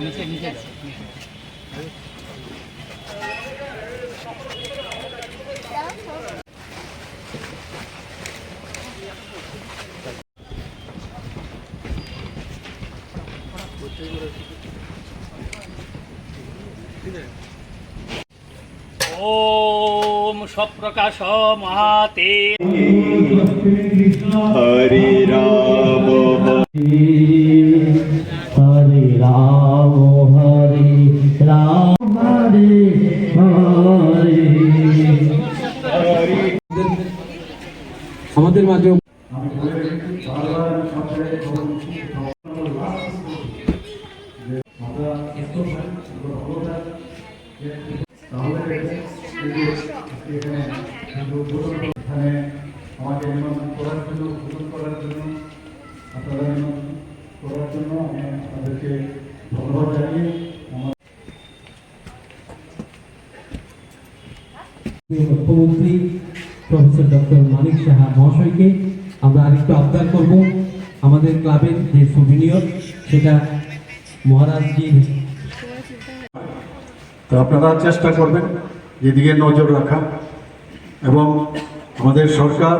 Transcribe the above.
নিচে নিচে ওম সপ্রকাশ মহাতে হরি রাম। হরে রাম হরে রাম হরে হরে। আমাদের মাঝে করার জন্য করার জন্য আপনারা করার জন্য আমি আপনাদেরকে ধন্যবাদ জানিয়ে আমার মুখ্যমন্ত্রী প্রফেসর ডক্টর মানিক সাহা মহাশয়কে আমরা আরেকটু আবদার করব আমাদের ক্লাবের যে সুবিনিয়র সেটা মহারাজজির তো আপনারা চেষ্টা করবেন এদিকে নজর রাখা এবং আমাদের সরকার